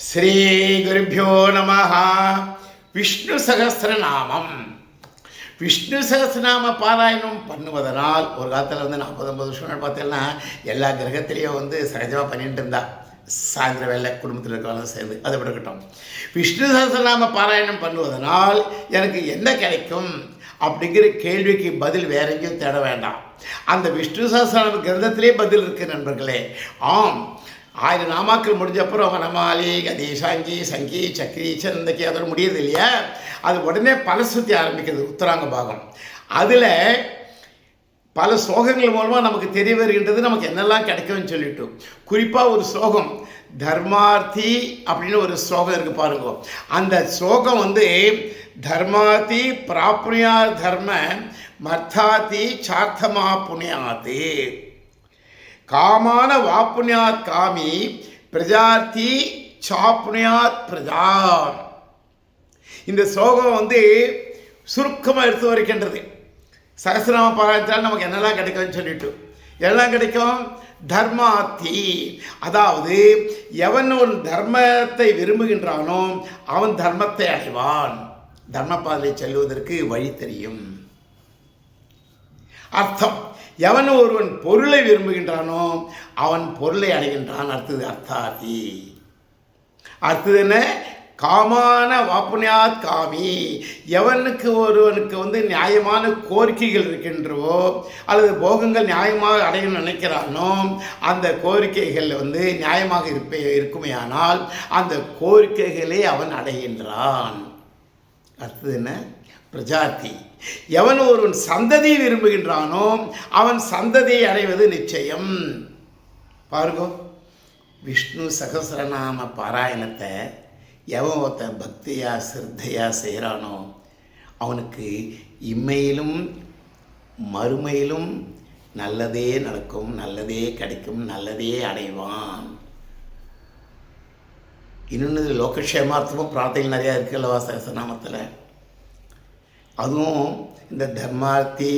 ஸ்ரீ குருபியோ நம விஷ்ணு சகசிரநாமம். விஷ்ணு சகசிரநாம பாராயணம் பண்ணுவதனால் ஒரு காலத்தில் வந்து நாற்பது ஐம்பது வருஷம் பார்த்தீங்கன்னா எல்லா கிரகத்திலையும் வந்து சகஜமாக பண்ணிட்டு இருந்தா. சாயந்தர வேலை குடும்பத்தில் இருக்கிறவங்க சேர்ந்து அதை விடக்கட்டும் விஷ்ணு சகஸ்ரநாம பாராயணம் பண்ணுவதனால் எனக்கு என்ன கிடைக்கும்? அப்படிங்கிற கேள்விக்கு பதில் வேற எங்கேயும் தேட வேண்டாம். அந்த விஷ்ணு சகசிரநாம கிரந்தத்திலே பதில் இருக்கு நண்பர்களே. ஆம் ஆயிரம் நாமாக்கள் முடிஞ்ச அப்புறம் அவங்க நமாலி கதீஷாங்கி சங்கி சக்ரி சந்தக்கி அதோட முடியுது இல்லையா? அது உடனே பல சுற்றி ஆரம்பிக்கிறது உத்தராங்க பாகம். அதில் பல ஸ்லோகங்கள் மூலமாக நமக்கு தெரிய வருகின்றது நமக்கு என்னெல்லாம் கிடைக்கும்னு சொல்லிட்டு. குறிப்பாக ஒரு ஸ்லோகம் தர்மார்த்தி அப்படின்னு ஒரு ஸ்லோகம் இருக்குது பாருங்க. அந்த ஸ்லோகம் வந்து தர்மாதி பிராப்னியா தர்ம மர்த்தாதி சார்த்தமா புண்ணியாதி காமான வாப்புனியாத் காமி பிரஜார்த்தி சாப்புனியாத் பிரஜா இந்த ஸ்லோகம் வந்து சுருக்கமாக எடுத்து வரைக்கின்றது. சகசிரநாம பாராயணத்தால் நமக்கு என்னெல்லாம் கிடைக்கும்னு சொல்லிட்டு. எல்லாம் கிடைக்கும்? தர்மாத்தி அதாவது எவன் ஒரு தர்மத்தை விரும்புகின்றானோ அவன் தர்மத்தை அடைவான். தர்மப்பாதையை செல்வதற்கு வழி தெரியும். அர்த்தம். எவன் ஒருவன் பொருளை விரும்புகின்றானோ அவன் பொருளை அடைகின்றான். அடுத்தது அர்த்தாதி. அடுத்தது என்ன? காமான வாப்புனியாத் காமி. எவனுக்கு ஒருவனுக்கு வந்து நியாயமான கோரிக்கைகள் இருக்கின்றவோ அல்லது போகங்கள் நியாயமாக அடையணும்னு நினைக்கிறானோ அந்த கோரிக்கைகள் வந்து நியாயமாக இருப்பே இருக்குமேயானால் அந்த கோரிக்கைகளை அவன் அடைகின்றான். அடுத்தது என்ன? பிரஜாதி. எவன் ஒருவன் சந்ததியை விரும்புகின்றானோ அவன் சந்ததியை அடைவது நிச்சயம். பாருங்க விஷ்ணு சகசரநாம பாராயணத்தை எவன் ஒருத்தன் பக்தியா சிரத்தையா செய்கிறானோ அவனுக்கு இம்மையிலும் மறுமையிலும் நல்லதே நடக்கும் நல்லதே கிடைக்கும் நல்லதே அடைவான். இன்னொன்று லோகக்ஷேமார்த்தமும் பிரார்த்தனை நிறையா இருக்குது அல்லவா சகசநாமத்தில் அதுவும் இந்த தர்மார்த்தி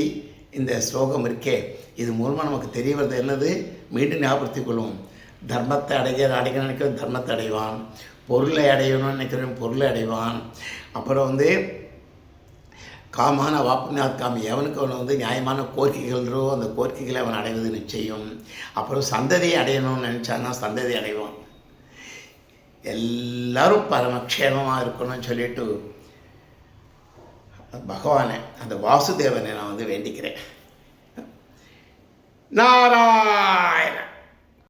இந்த ஸ்லோகம் இருக்கே இது மூலமாக நமக்கு தெரிய வருது என்னது? மீண்டும் ஞாபகப்படுத்திக் கொள்வோம். தர்மத்தை அடைய அடைய நினைக்கிற தர்மத்தை அடைவான். பொருளை அடையணும்னு நினைக்கிறவன் பொருளை அடைவான். அப்புறம் வந்து காமான வாப்புநாத் காமி எவனுக்கு அவன் வந்து நியாயமான கோரிக்கைகளோ அந்த கோரிக்கைகளை அவன் அடைவது நிச்சயம். அப்புறம் சந்ததியை அடையணும்னு நினச்சான்னா சந்ததி அடைவான். எல்லாரும் பரமக்ஷேமமாக இருக்கணும்னு சொல்லிட்டு பகவானை அந்த வாசுதேவனை நான் வந்து வேண்டிக்கிறேன். நாராயண